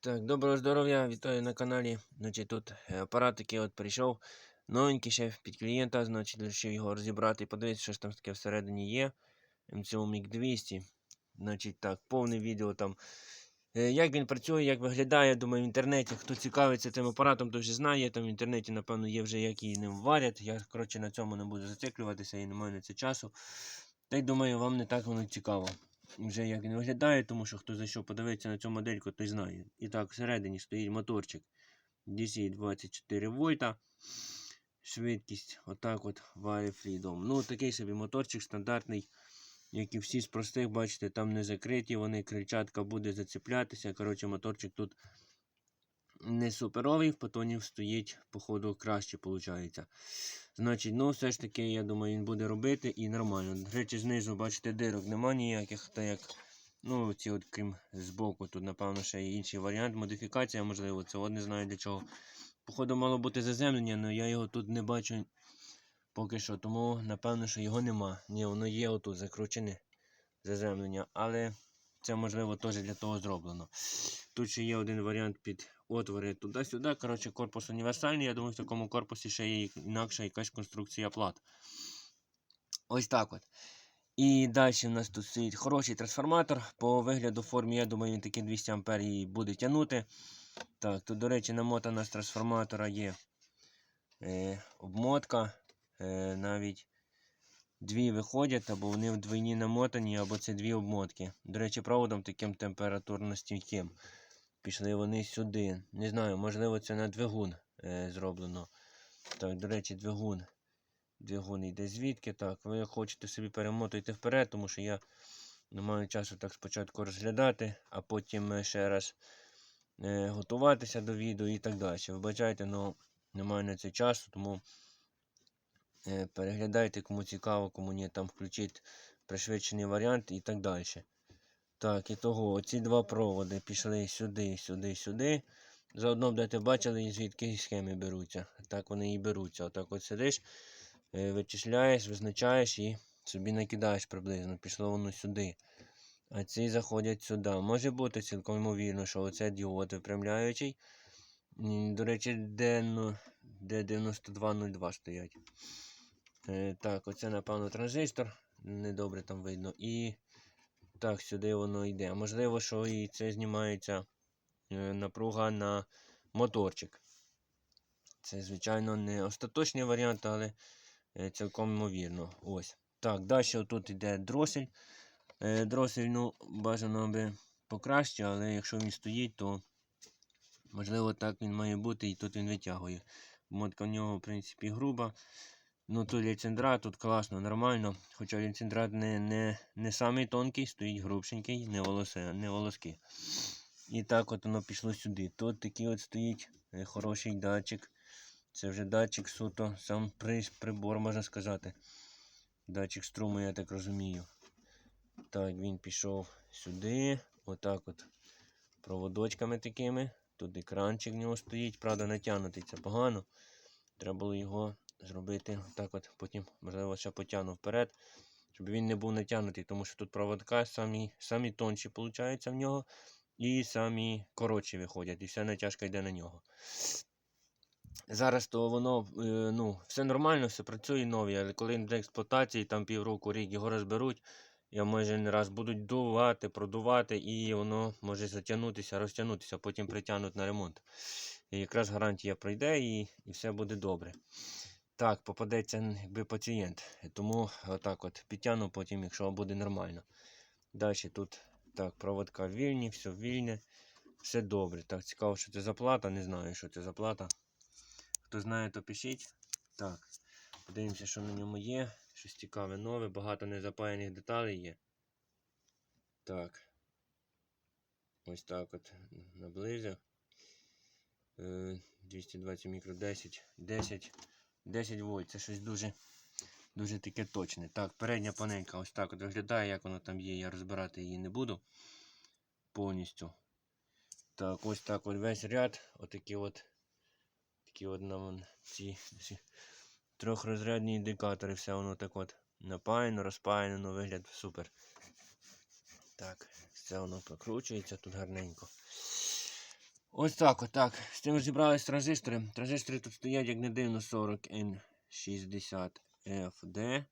Так, доброго здоров'я, вітаю на каналі. Значить, тут е, апарат такий от прийшов. Новенький ще під клієнта, значить, вирішив його розібрати і подивитися, що ж там таке всередині є. MCO MiG 200. Значить, так, повне відео там. е, Як він працює, як виглядає, думаю, в інтернеті. Хто цікавиться цим апаратом, то вже знає. Там в інтернеті, напевно, є вже, як її ним варять. Я, коротше, на цьому не буду зациклюватися і не маю на це часу. Та й думаю, вам не так воно цікаво вже як не виглядає, тому що хто зайшов подивитися на цю модельку, той знає. І так, всередині стоїть моторчик DC 24 вольта. Швидкість, отак от Wire Freedom. Ну, такий собі моторчик стандартний, як і всі з простих, бачите, там не закриті, вони крильчатка буде зацеплятися. Коротше, моторчик тут не суперовий, в патонів стоїть, походу, краще виходить. Значить, ну все ж таки, я думаю, він буде робити і нормально. До речі, знизу, бачите, дирок нема ніяких, та як. Ну, ці от крім збоку, тут, напевно, ще є інший варіант. Модифікація, можливо, це не знаю для чого. Походу, мало бути заземлення, але я його тут не бачу поки що, тому напевно, що його нема. Ні, воно є отут закручене заземлення, але це можливо теж для того зроблено. Тут ще є один варіант під отвори туди-сюди. Коротше, корпус універсальний. Я думаю, в такому корпусі ще є інакша якась конструкція плат. Ось так от. І далі в нас тут стоїть хороший трансформатор. По вигляду формі, я думаю, він таки 200 А і буде тягнути. Так, тут, до речі, намотана з трансформатора є е, обмотка. Е, навіть дві виходять, або вони вдвойні намотані, або це дві обмотки. До речі, проводом таким температурно стійким. Пішли вони сюди. Не знаю, можливо, це на двигун е, зроблено. Так, до речі, двигун. Двигун йде звідки. Так, ви хочете собі перемотуйте вперед, тому що я не маю часу так спочатку розглядати, а потім е, ще раз е, готуватися до відео і так далі. Вибачайте, але немає на це часу, тому е, переглядайте, кому цікаво, кому ні, там включіть пришвидшений варіант і так далі. Так, і того, ці два проводи пішли сюди, сюди, сюди. Заодно будете бачили, звідки схеми беруться. Так вони і беруться. Отак от сидиш, е, вичисляєш, визначаєш і собі накидаєш приблизно. Пішло воно сюди. А ці заходять сюди. Може бути цілком ймовірно, що оце діод випрямляючий. До речі, D, D9202 стоять. Е, Так, оце, напевно, транзистор. Недобре там видно. І так, сюди воно йде. А можливо, що і це знімається е, напруга на моторчик. Це, звичайно, не остаточний варіант, але е, цілком ймовірно. Ось. Так, далі тут йде дросель. Е, Дросель, ну, бажано би покраще, але якщо він стоїть, то можливо так він має бути і тут він витягує. Мотка в нього, в принципі, груба. Ну тут ліцендрат, тут класно, нормально. Хоча ліцендрат не, не, не самий тонкий, стоїть грубшенький, не, волоси, не волоски. І так от воно пішло сюди. Тут такий от стоїть е, хороший датчик. Це вже датчик суто, сам при, прибор, можна сказати. Датчик струму, я так розумію. Так, він пішов сюди. Отак от проводочками такими. Тут екранчик в нього стоїть. Правда, натягнутий це погано. Треба було його зробити так от, потім, можливо, ще потягну вперед, щоб він не був натягнутий, тому що тут проводка самі, самі тонші виходить в нього, і самі коротші виходять, і вся натяжка йде на нього. Зараз то воно е, ну, все нормально, все працює нові, але коли до експлуатації, там півроку, рік його розберуть, я може не раз будуть дувати, продувати, і воно може затягнутися, розтягнутися, потім притягнуть на ремонт. І якраз гарантія пройде і, і все буде добре. Так, попадеться якби пацієнт. Тому отак от підтягну потім, якщо буде нормально. Далі тут так, проводка вільні, все вільне, все добре. Так, цікаво, що це за плата. Не знаю, що це за плата. Хто знає, то пишіть. Так, подивимося, що на ньому є. Щось цікаве нове, багато незапаяних деталей є. Так. Ось так от наблизив. Е, 220 мікро 10, 10, 10 вольт. Це щось дуже дуже таке точне. Так, передня панелька ось так от виглядає, як воно там є. Я розбирати її не буду повністю. Так, ось так от весь ряд. Отакі от такі от нам ці, ці трьохрозрядні індикатори. Все воно так от напаяно, розпаяно, ну, вигляд супер. Так, все воно прокручується тут гарненько. Ось так, отак. З цим розібрались транзистори. Транзистори тут стоять, як не дивно, 40N60FD.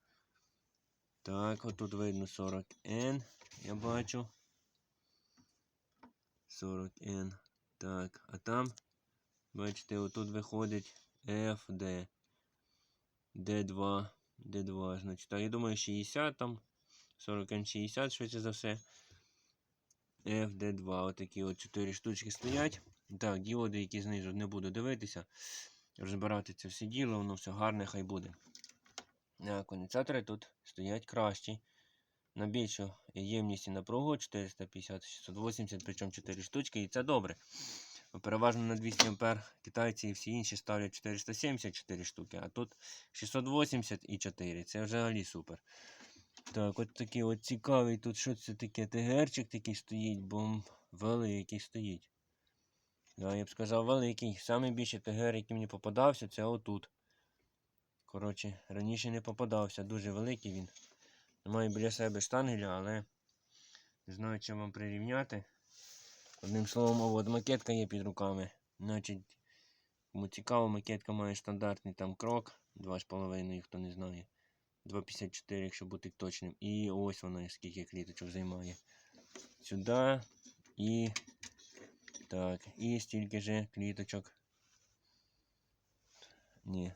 Так, отут видно 40N. Я бачу. 40N. Так, а там, бачите, отут виходить FD. D2. D2, значить. Так, я думаю, 60 там. 40N 60, швидше за все. FD2. Отакі от 4 штучки стоять. Так, діоди, які знизу не буду дивитися. Розбирати це все діло, воно все гарне, хай буде. Конденсатори тут стоять кращі. На більшу ємність і напругу 450-680, причому 4 штучки, і це добре. Переважно на 200 А китайці і всі інші ставлять 474 штуки, а тут 680 і 4. Це взагалі супер. Так, от такий от цікавий тут що це таке? ТГРчик такий стоїть, бо великий стоїть. Да, я б сказав великий. Самий більший ТГР, який мені попадався, це отут. Коротше, раніше не попадався, дуже великий він. Маю біля себе штангеля, але не знаю, чим вам прирівняти. Одним словом, от макетка є під руками. Значить, кому цікаво, макетка має стандартний там крок. 2,5, хто не знає. 2,54, якщо бути точним. І ось вона скільки кліточок займає. Сюди і так, і стільки же кліточок. Ні.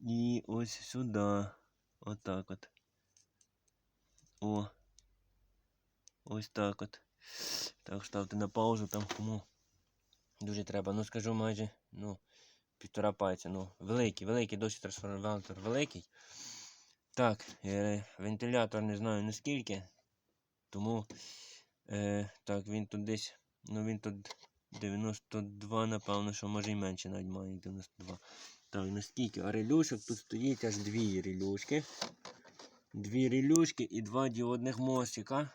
І ось сюди. Отак от. О. Ось так от. Так, ставте на паузу там кому. Дуже треба. Ну скажу майже, ну, півтора пальця. Ну, великий, великий, досить трансформатор великий. Так, е, вентилятор не знаю наскільки. Тому е, так, він тут десь. Ну він тут 92, напевно, що може і менше навіть має 92. Так, наскільки? А релюшок тут стоїть аж дві релюшки. Дві релюшки і два діодних мостика.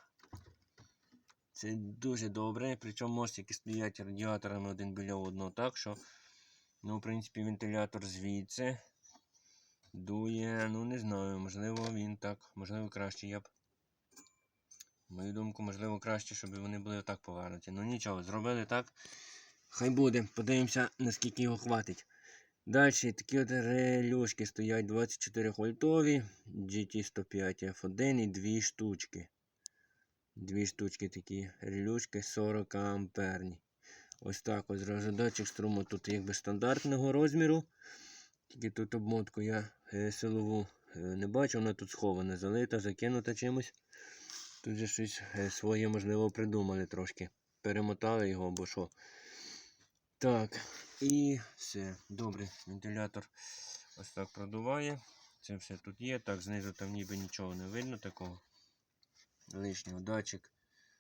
Це дуже добре. Причому мостики стоять радіаторами один біля одного. Так що, ну, в принципі, вентилятор звідси дує. Ну, не знаю, можливо, він так, можливо, краще я б. Мою думку, можливо, краще, щоб вони були отак повернуті. Ну нічого, зробили так. Хай буде. Подивимося, наскільки його хватить. Далі такі от релюшки стоять 24 вольтові, GT105 F1 і дві штучки. Дві штучки такі релюшки 40 амперні. Ось так ось розглядачик струму тут якби стандартного розміру. Тільки тут обмотку я е, силову е, не бачу, вона тут схована, залита, закинута чимось. Тут же щось е, своє, можливо, придумали трошки. Перемотали його або що. Так, і все. Добре, вентилятор ось так продуває. Це все тут є. Так, знизу там ніби нічого не видно такого. Лишнього датчик.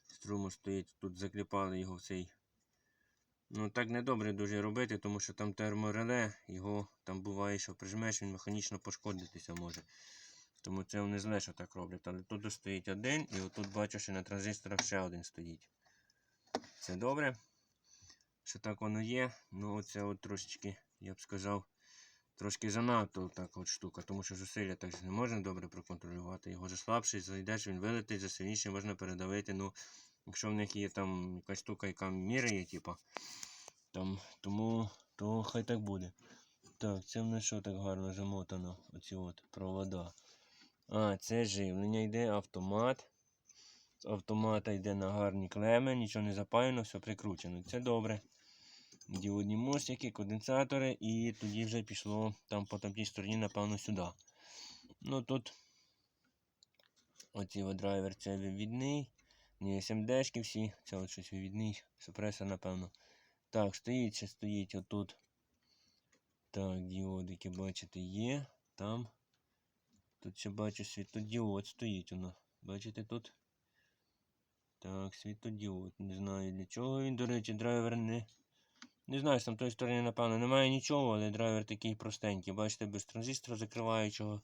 Струму стоїть, тут закліпали його в цей. Ну так не добре дуже робити, тому що там термореле, його там буває, що прижмеш, він механічно пошкодитися може. Тому це вони зле, що так роблять. Але тут стоїть один і отут бачу, що на транзисторах ще один стоїть. Це добре. Що так воно є. Ну оце от трошечки, я б сказав, трошки занадто така от штука, тому що зусилля так не можна добре проконтролювати. Його же слабший, зайдеш, він вилетить, за сильніше можна передавити. Ну, якщо в них є там якась штука, яка міряє, типа, там, тому то хай так буде. Так, це в нас що так гарно замотано, оці от провода. А, це живлення йде, автомат. З автомата йде на гарні клеми, нічого не запаяно, все прикручено. Це добре. Діодні мостики, конденсатори, і тоді вже пішло там по тамтій стороні, напевно, сюди. Ну тут оці драйвер це вивідний. Не SMD-шки всі, це от щось вивідний, супресор, напевно. Так, стоїть, ще стоїть отут. Так, діодики, бачите, є. Там. Тут ще бачу світодіод стоїть воно. Бачите тут? Так, світодіод. Не знаю для чого він, до речі, драйвер не. Не знаю, там тої сторони, напевно, немає нічого, але драйвер такий простенький. Бачите, без транзистора закриваючого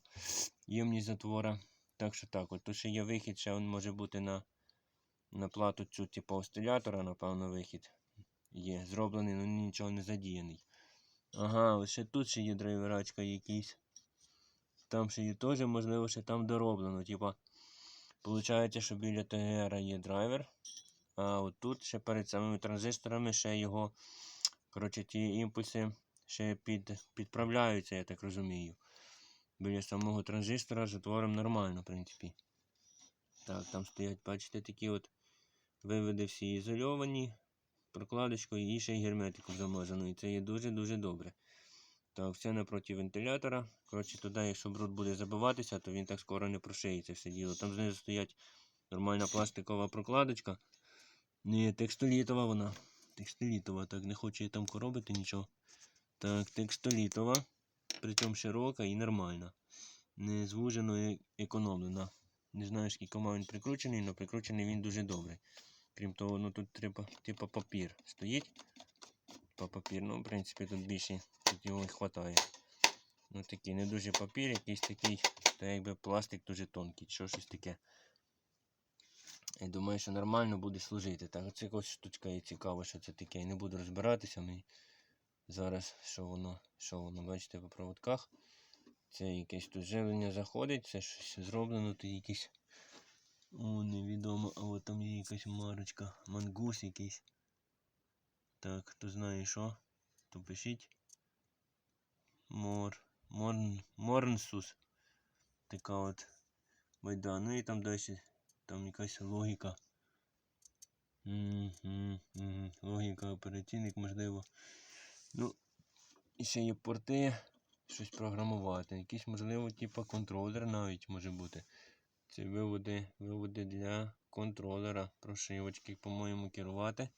ємність затвора. Так що так, от тут ще є вихід, ще він може бути на на плату цю типу осцилятора, напевно, вихід є. Зроблений, але нічого не задіяний. Ага, ось ще тут ще є драйверачка якийсь. Там ще є теж, можливо, ще там дороблено. Типа, Получається, що біля ТГР є драйвер. А от тут ще перед самими транзисторами ще його, коротше, ті імпульси ще під, підправляються, я так розумію. Біля самого транзистора затвором нормально, в принципі. Так, там стоять, бачите, такі от виведи всі ізольовані, прокладочкою і ще й герметиком замазано. І це є дуже-дуже добре. Так, все напроти вентилятора. Коротше, туди, якщо бруд буде забиватися, то він так скоро не прошиється все діло. Там знизу стоять нормальна пластикова прокладочка. Не текстолітова вона. Текстолітова, так не хочу я там коробити нічого. Так, текстолітова. Причому широка і нормальна. Не звужено і економлена. Не знаю, скільки він прикручений, але прикручений він дуже добрий. Крім того, ну тут треба, типу папір стоїть. По папір, ну, в принципі, тут більше тут його і вистачає. Ну такий не дуже папір, якийсь такий, та якби пластик дуже тонкий, що щось таке. Я думаю, що нормально буде служити. Так, оце якась штучка є цікаво, що це таке. Я не буду розбиратися. Ми зараз що воно, що воно, бачите, по проводках. Це якесь тут живлення заходить, це щось зроблено, тут якісь. О, невідомо, а от там є якась марочка. Мангус якийсь. Так, хто знає що, то пишіть. Мор. Морн. Морнсус. Така от байда. Ну і там далі. Там якась логіка. Логіка операційник, можливо. Ну, і ще є порти. Щось програмувати. Якийсь, можливо, типа контролер навіть може бути. Це виводи, виводи для контролера. Прошивочки, по-моєму, керувати.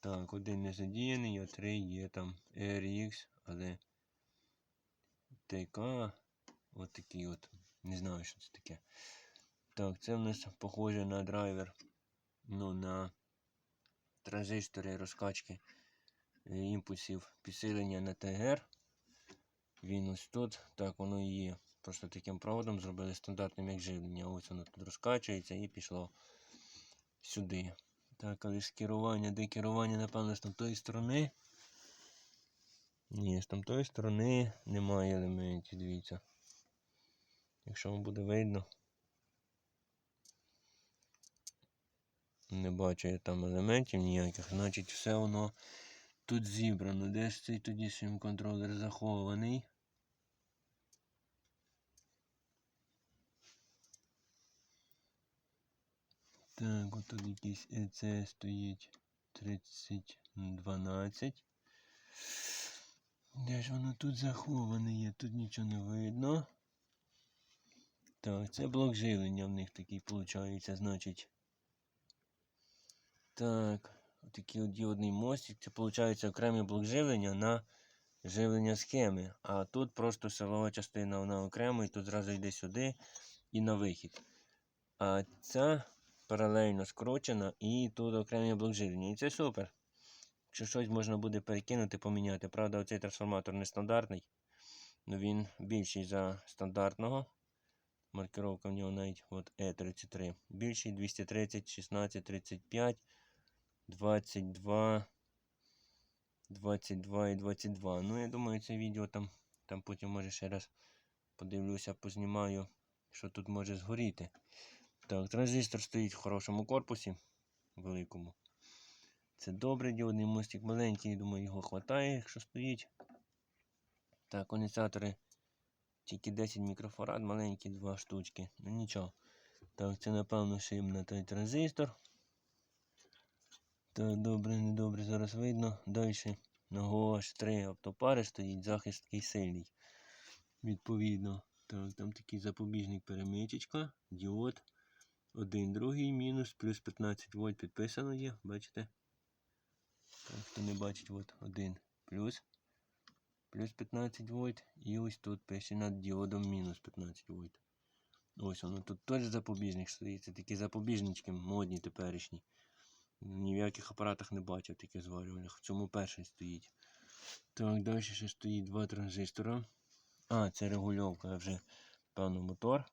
Так, один не задіяний, а три є там RX, але ТК. От такий от. Не знаю, що це таке. Так, це в нас похоже на драйвер. Ну, на транзистори розкачки е, імпульсів підсилення на ТГР. Він ось тут. Так, воно і є. Просто таким проводом зробили стандартним як живлення. Ось воно тут розкачується і пішло сюди. Так, але з керування, де керування, напевно, з тамтої сторони. Ні, з тамтої сторони немає елементів, дивіться. Якщо вам буде видно. Не бачу я там елементів ніяких, значить все воно тут зібрано. Де ж цей тоді сім контролер захований? Так, от тут якийсь ЕЦ стоїть 3012. Де ж воно тут заховане є? Тут нічого не видно. Так, це блок живлення в них такий виходить, значить. Так, отакий от діодний мостик. Це виходить окремий блок живлення на живлення схеми. А тут просто силова частина вона окремо і тут зразу йде сюди і на вихід. А ця паралельно скручена і тут окремий блок живлення. І це супер. Якщо щось можна буде перекинути, поміняти. Правда, оцей трансформатор нестандартний. Ну він більший за стандартного. Маркировка в нього навіть от E33. Більший 230, 16, 35, 22, 22 і 22. Ну, я думаю, це відео там, там потім може ще раз подивлюся, познімаю, що тут може згоріти. Так, транзистор стоїть в хорошому корпусі, великому. Це добре, діодний мостик маленький, думаю, його вистачає, якщо стоїть. Так, конденсатори тільки 10 мікрофарад, маленькі два штучки. Ну нічого. Так, це напевно шим той транзистор. Так, добре, недобре, зараз видно. Далі на GOH 3 оптопари стоїть захист такий сильний. Відповідно. Так, там такий запобіжник перемичечка, діод. Один, другий, мінус, плюс 15 вольт підписано є, бачите? Так, хто не бачить, от один плюс. Плюс 15 вольт. І ось тут пише над діодом мінус 15 вольт. Ось воно тут теж запобіжник стоїть. Це такі запобіжнички модні теперішні. Ні в яких апаратах не бачив таких зварювальних. В цьому перший стоїть. Так, далі ще стоїть два транзистора. А, це регульовка вже, певно, мотор.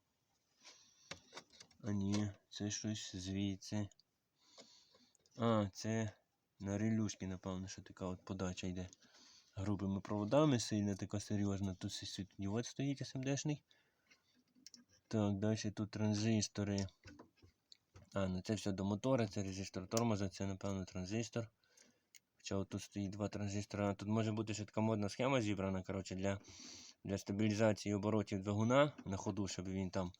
А ні, це щось звідси. А, це на релюшки, напевно, що така от подача йде. Грубими проводами, сильно така серйозна. Тут світлодіод стоїть СМДшний. Так, далі тут транзистори. А, ну це все до мотора, це резистор тормоза, це, напевно, транзистор. Хоча тут стоїть два транзистора. А Тут може бути ще така модна схема зібрана, коротше, для, для стабілізації оборотів двигуна на ходу, щоб він там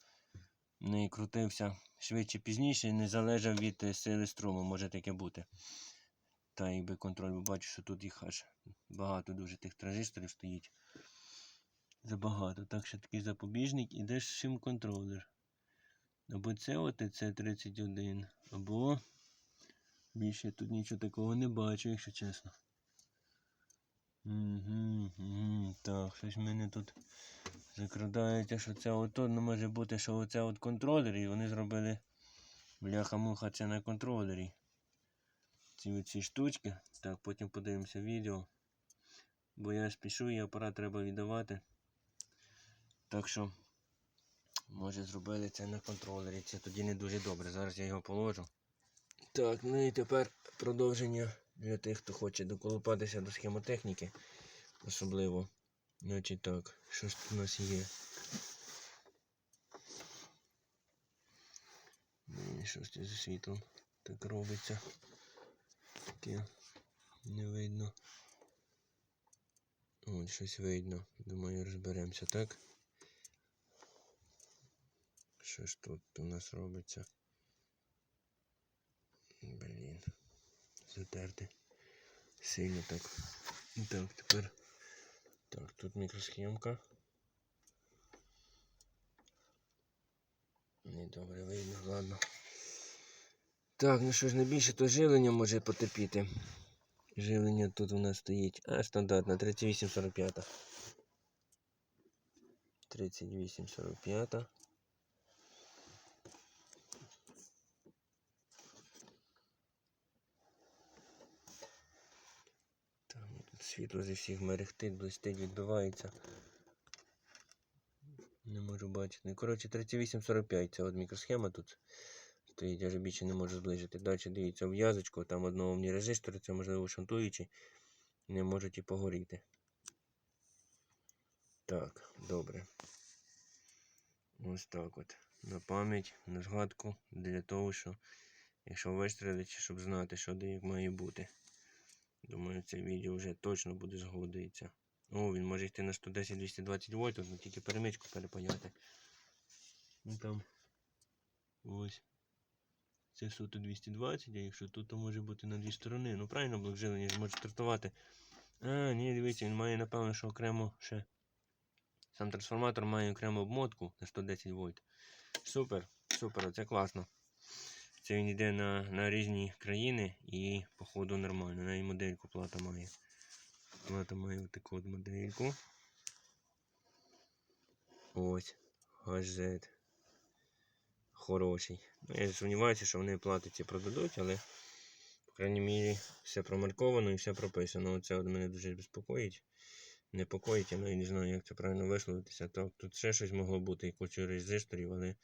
не крутився швидше пізніше не залежав від е, сили струму, може таке бути. Та якби контроль, бо бачу, що тут їх аж багато дуже тих транзисторів стоїть. Забагато. Так що такий запобіжник і де ж шим контролер. Або це ОТЦ-31, або більше тут нічого такого не бачу, якщо чесно. Угу, угу. Так, щось мене тут закрадається, що це ото не може бути, що оце от контролер, і вони зробили бляха-муха це на контролері. Ці оці штучки. Так, потім подивимося відео. Бо я спішу і апарат треба віддавати. Так що, може зробили це на контролері. Це тоді не дуже добре. Зараз я його положу. Так, ну і тепер продовження для тих, хто хоче доколупатися до схемотехніки. Особливо. Значить так, що ж тут у нас є? Щось це зі світлом так робиться. Таке не видно. От щось видно. Думаю, розберемося, так? Що ж тут у нас робиться? Блін. Затерти. Сильно так. Так, тепер. Так, тут мікросхемка. Не добре видно, ладно. Так, ну що ж, найбільше то живлення може потерпіти. Живлення тут у нас стоїть. А, стандартна, 3845. 3845. Там тут світло зі всіх мерехтить, блистить, відбивається. Не можу бачити. Коротше, 3845 це от мікросхема тут стоїть, вже більше не можу зближити. Далі дивіться в'язочку, там одноомні резистори, це можливо шантуючі, не можуть і погоріти. Так, добре. Ось так от. На пам'ять, на згадку, для того, що якщо вистрелить, щоб знати, що де як має бути. Думаю, це відео вже точно буде згодиться. О, він може йти на 110-220 вольт, але тільки перемичку перепаяти. Ну там ось. Це суто 220, а якщо тут, то може бути на дві сторони. Ну правильно, блок живлення ж може стартувати. А, ні, дивіться, він має, напевно, що окремо ще. Сам трансформатор має окрему обмотку на 110 вольт. Супер, супер, це класно. Це він йде на, на різні країни і, походу, нормально. На і модельку плата має. Плата має таку от модельку. Ось. HZ. Хороший. Ну, я сумніваюся, що вони плати ці продадуть, але, по крайній мірі, все промарковано і все прописано. Оце от мене дуже безпокоїть. Непокоїть, я навіть не знаю, як це правильно висловитися. Так, тут ще щось могло бути, і кучу резисторів, але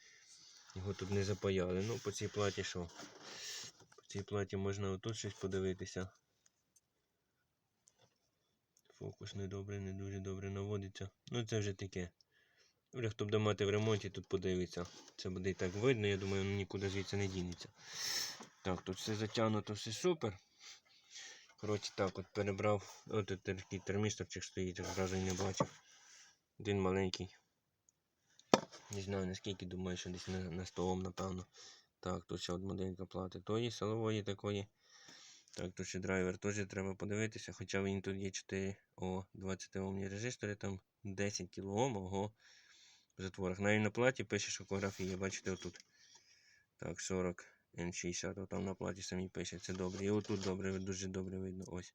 його тут не запаяли. Ну, по цій платі що? По цій платі можна отут щось подивитися. Фокус не добре, не дуже добре наводиться. Ну це вже таке. Добре, хто буде мати в ремонті, тут подивиться. Це буде і так видно, я думаю, воно нікуди звідси не дінеться. Так, тут все затягнуто, все супер. Коротше, так, от перебрав. От такий термісторчик стоїть, одразу і не бачив. Один маленький. Не знаю наскільки, думаю, що десь на, на 100 Ом, напевно. Так, тут ще от моделька плати тої силової такої. Так, тут ще драйвер теж треба подивитися, хоча він тут є 4 О 20 Омні резистори, там 10 кОм, ого. Затворах. На платі пише, що фотографії є, бачите, отут. Так, 40 N60, там на платі самі пише, це добре. І отут добре, дуже добре видно. Ось.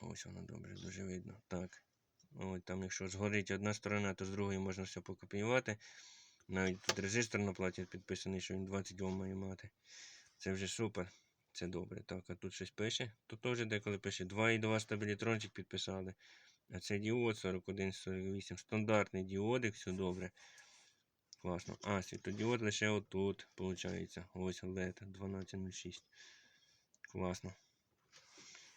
Ось воно добре, дуже видно. Так. Ось там, якщо згорить одна сторона, то з другої можна все покопіювати. Навіть тут резистор на платі підписаний, що він 20 Ом має мати. Це вже супер. Це добре. Так, а тут щось пише. Тут теж деколи пише 2,2 стабілітрончик підписали. А це діод 4148. Стандартний діодик, все добре. Класно. А, світодіод лише отут, виходить. Ось LED 1206. Класно.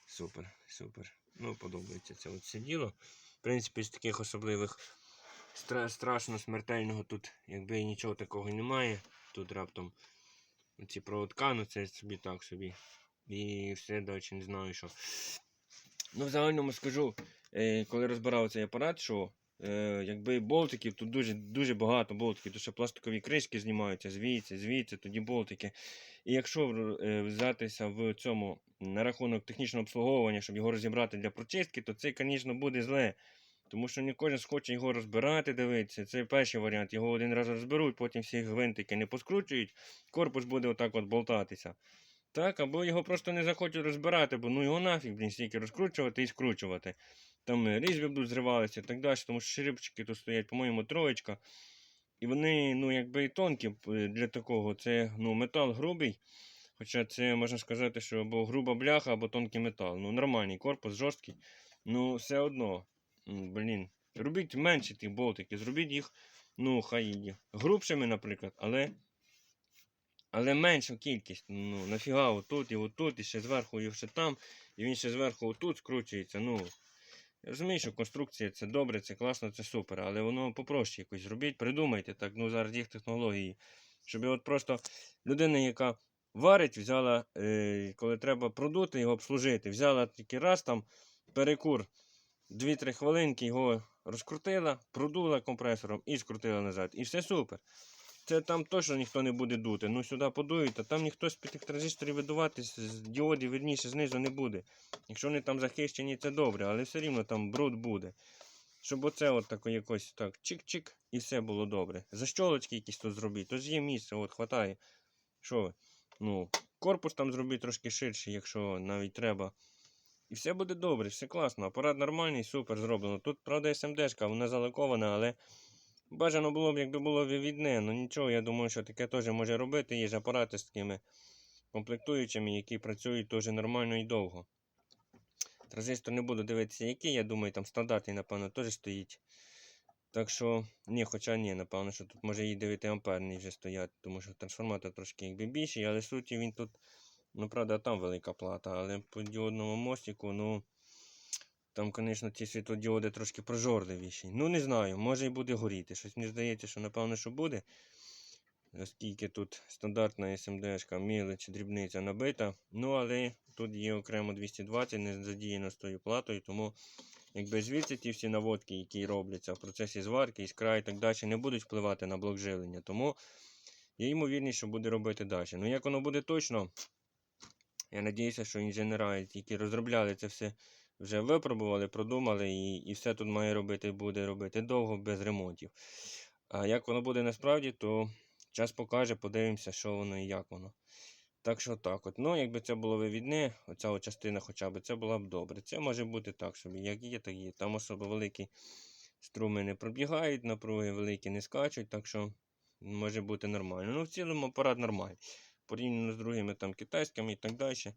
Супер, супер. Ну, подобається це от все діло. В принципі, з таких особливих стра страшно смертельного тут, якби нічого такого немає. Тут раптом ці проводка, ну це собі так собі. І все далі не знаю що. Ну, в загальному скажу, коли розбирав цей апарат, що е, якби болтиків, тут дуже, дуже багато болтиків, тому що пластикові кришки знімаються звідси, звідси, тоді болтики. І якщо е, взятися в цьому на рахунок технічного обслуговування, щоб його розібрати для прочистки, то це, звісно, буде зле. Тому що не кожен схоче його розбирати, дивитися. Це перший варіант. Його один раз розберуть, потім всі гвинтики не поскручують, корпус буде отак от болтатися. Так, або його просто не захочуть розбирати, бо ну його нафіг, блін, стільки розкручувати і скручувати. Там е, різьби будуть зривалися і так далі, тому що шрибчики тут стоять, по-моєму, троєчка. І вони, ну, якби і тонкі е, для такого. Це ну, метал грубий. Хоча це можна сказати, що або груба бляха, або тонкий метал. Ну, нормальний корпус, жорсткий. Ну, все одно. Блін. Робіть менше ті болтики, зробіть їх, ну, хай грубшими, наприклад, але. Але меншу кількість. Ну, нафіга отут і отут, і ще зверху, і ще там, і він ще зверху отут скручується. Ну, я розумію, що конструкція це добре, це класно, це супер, але воно попроще якось зробіть, придумайте так, ну зараз їх технології. Щоб от просто людина, яка варить, взяла, е, коли треба продути, його обслужити, взяла тільки раз там перекур 2-3 хвилинки, його розкрутила, продула компресором і скрутила назад. І все супер. Це там точно ніхто не буде дути. Ну сюди подують, а там ніхто з під транзисторів видувати, з- діодів, верніше, знизу не буде. Якщо вони там захищені, це добре, але все рівно там бруд буде. Щоб оце от тако якось так чик-чик і все було добре. Защолочки якісь тут зробіть, то є місце, от хватає. Що ви? Ну, корпус там зробіть трошки ширший, якщо навіть треба. І все буде добре, все класно. Апарат нормальний, супер зроблено. Тут, правда, СМДшка, вона залакована, але бажано було б, якби було вивідне. Ну нічого, я думаю, що таке теж може робити. Є ж апарати з такими комплектуючими, які працюють теж нормально і довго. Транзистор не буду дивитися, який, я думаю, там стандартний, напевно, теж стоїть. Так що, ні, хоча ні, напевно, що тут може і 9 амперний вже стоять, тому що трансформатор трошки якби більший, але суті він тут, ну правда, там велика плата, але по діодному мостику, ну. Там, звісно, ці світлодіоди трошки прожорливіші. Ну, не знаю, може і буде горіти. Щось мені здається, що напевно, що буде. Оскільки тут стандартна SMD-шка, мілич, дрібниця набита. Ну, але тут є окремо 220, не задіяно з тою платою, тому якби звідси ті всі наводки, які робляться в процесі зварки, іскра і так далі, не будуть впливати на блок живлення. Тому є ймовірність, що буде робити далі. Ну, як воно буде точно, я надіюся, що інженери, які розробляли це все, вже випробували, продумали, і, і все тут має робити, буде робити довго, без ремонтів. А як воно буде насправді, то час покаже, подивимося, що воно і як воно. Так що так от. Ну, якби це було вивідне, оця от частина хоча б, це була б добре. Це може бути так собі, як є, так є. Там особо великі струми не пробігають, напруги великі не скачуть, так що може бути нормально. Ну, в цілому апарат нормальний. Порівняно з другими там китайськими і так далі.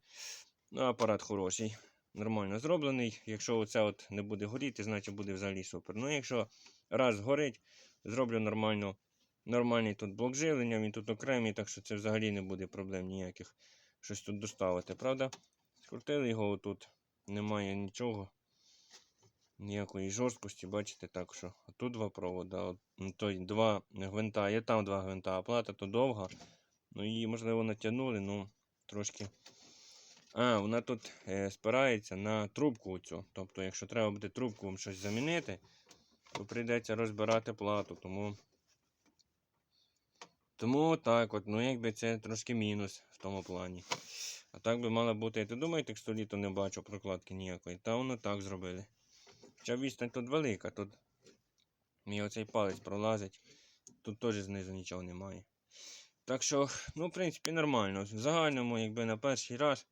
Ну, апарат хороший, нормально зроблений. Якщо оце от не буде горіти, значить буде взагалі супер. Ну, якщо раз горить, зроблю нормально. Нормальний тут блок живлення, він тут окремий, так що це взагалі не буде проблем ніяких щось тут доставити, правда? Скрутили його отут, немає нічого, ніякої жорсткості, бачите, так що тут два провода, ну, два гвинта, є там два гвинта, а плата то довга. Ну її, можливо, натягнули, ну трошки. А, вона тут е, спирається на трубку оцю. Тобто, якщо треба буде трубку вам щось замінити, то прийдеться розбирати плату. Тому тому так от, ну якби це трошки мінус в тому плані. А так би мало бути, ти думаєте, текстолі, то не бачу прокладки ніякої. Та воно так зробили. Хоча відстань тут велика, тут мій оцей палець пролазить. Тут теж знизу нічого немає. Так що, ну, в принципі, нормально. В загальному, якби на перший раз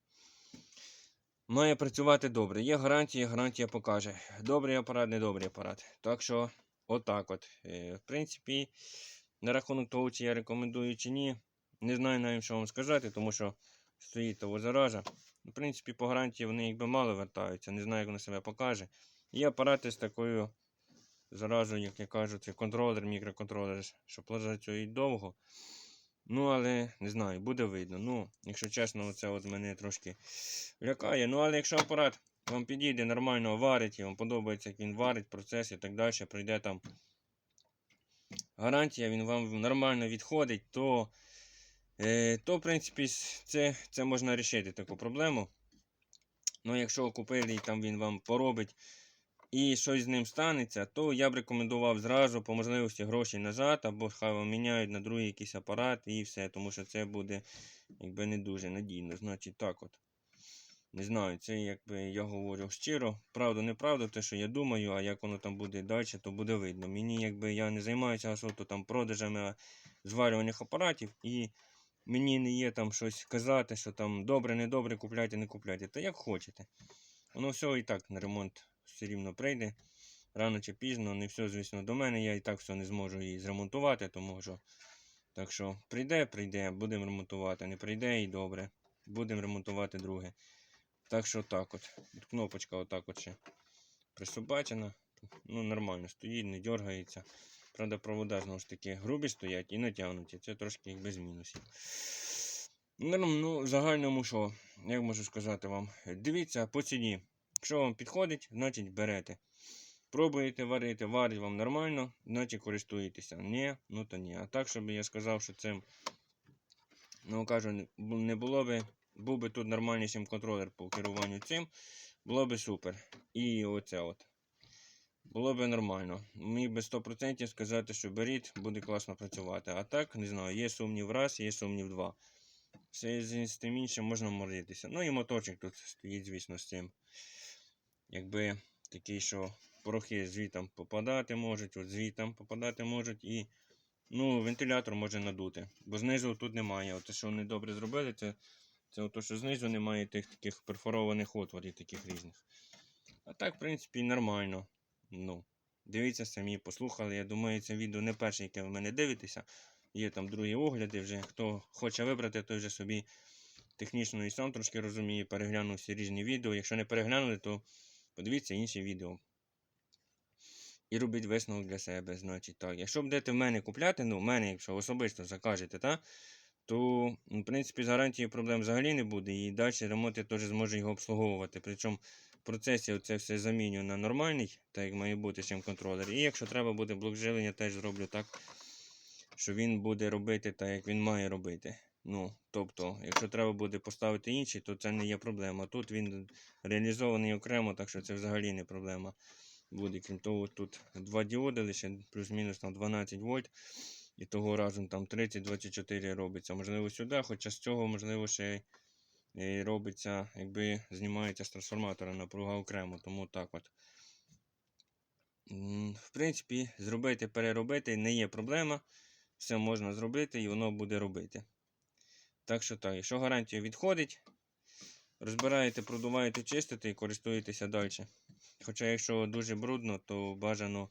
має працювати добре. Є гарантія, гарантія покаже. Добрий апарат, не добрий апарат. Так що, отак от. Е, В принципі, на рахунок того, чи я рекомендую чи ні, не знаю навіть, що вам сказати, тому що стоїть того заража. В принципі, по гарантії вони якби мало вертаються, не знаю, як воно себе покаже. Є апарати з такою заражою, як я кажу, це контролер, мікроконтролер, що працюють довго. Ну, але не знаю, буде видно. Ну, якщо чесно, це от мене трошки лякає. Ну, але якщо апарат вам підійде, нормально варить, і вам подобається, як він варить, процес і так далі, пройде там гарантія, він вам нормально відходить, то Е, то, в принципі, це, це можна рішити таку проблему. Ну, якщо купили і там він вам поробить і щось з ним станеться, то я б рекомендував зразу по можливості гроші назад, або хай вам міняють на другий якийсь апарат і все, тому що це буде якби не дуже надійно. Значить, так от. Не знаю, це якби я говорю щиро, правду, неправду, те, що я думаю, а як воно там буде далі, то буде видно. Мені якби я не займаюся особливо там продажами зварюваних апаратів, і мені не є там щось казати, що там добре, не добре, купляйте, не купляйте. Та як хочете. Воно все і так на ремонт все рівно прийде. Рано чи пізно, не все, звісно, до мене. Я і так все не зможу її зремонтувати, тому що. Так що прийде, прийде, будемо ремонтувати. Не прийде і добре. Будемо ремонтувати друге. Так що так от. Кнопочка отак от ще присобачена. Ну, нормально стоїть, не дергається. Правда, провода знову ж таки грубі стоять і натягнуті. Це трошки як без мінусів. Ну, ну, в загальному що, як можу сказати вам, дивіться по ціні. Якщо вам підходить, значить берете. Пробуєте варити, варить вам нормально, значить користуєтеся. Ні, ну то ні. А так, щоб я сказав, що це, ну кажу, не було би, був би тут нормальнішим контролер по керуванню цим, було би супер. І оце от. Було би нормально. Міг би 100% сказати, що беріть, буде класно працювати. А так, не знаю, є сумнів раз, є сумнів два. Все з тим іншим можна моритися. Ну і моторчик тут стоїть, звісно, з цим. Якби такий, що порохи звітом попадати можуть, от звітом попадати можуть і ну, вентилятор може надути. Бо знизу тут немає. От те, що вони добре зробили, це, це от, що знизу немає тих таких перфорованих отворів, таких різних. А так, в принципі, нормально. Ну, дивіться самі, послухали. Я думаю, це відео не перше, яке ви мене дивитеся. Є там другі огляди вже. Хто хоче вибрати, той вже собі технічно і сам трошки розуміє, переглянув всі різні відео. Якщо не переглянули, то подивіться інші відео. І робіть висновок для себе. Значить, так. Якщо будете в мене купляти, ну, в мене, якщо особисто закажете, та, то, в принципі, з гарантією проблем взагалі не буде. І далі ремонт я теж зможу його обслуговувати. Причому в процесі це все заміню на нормальний, так як має бути чим контролер. І якщо треба буде блок живлення, теж зроблю так, що він буде робити так, як він має робити. Ну, тобто, якщо треба буде поставити інший, то це не є проблема. Тут він реалізований окремо, так що це взагалі не проблема буде. Крім того, тут два діоди лише плюс-мінус там 12 вольт. І того разом там 30-24 робиться. Можливо, сюди, хоча з цього, можливо, ще і робиться, якби знімається з трансформатора напруга окремо. Тому так от. В принципі, зробити, переробити не є проблема. Все можна зробити і воно буде робити. Так що так, якщо гарантія відходить, розбираєте, продуваєте, чистите і користуєтеся далі. Хоча, якщо дуже брудно, то бажано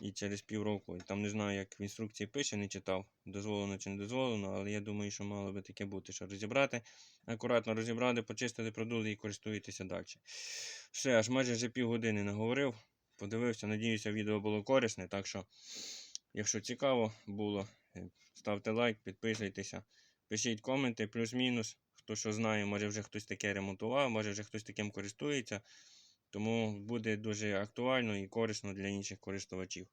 і через півроку. Там не знаю, як в інструкції пише, не читав, дозволено чи не дозволено, але я думаю, що мало би таке бути, що розібрати, акуратно розібрати, почистити, продули і користуєтеся далі. Все, аж майже вже півгодини наговорив. Подивився, надіюся, відео було корисне. Так що, якщо цікаво було, ставте лайк, підписуйтеся, пишіть коменти, плюс-мінус. Хто що знає, може вже хтось таке ремонтував, може вже хтось таким користується. Тому буде дуже актуально і корисно для інших користувачів.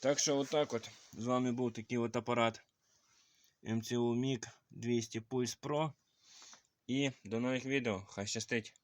Так що, отак от. З вами був такий от апарат MCU MiG 200 Pulse Pro. І до нових відео. Хай щастить!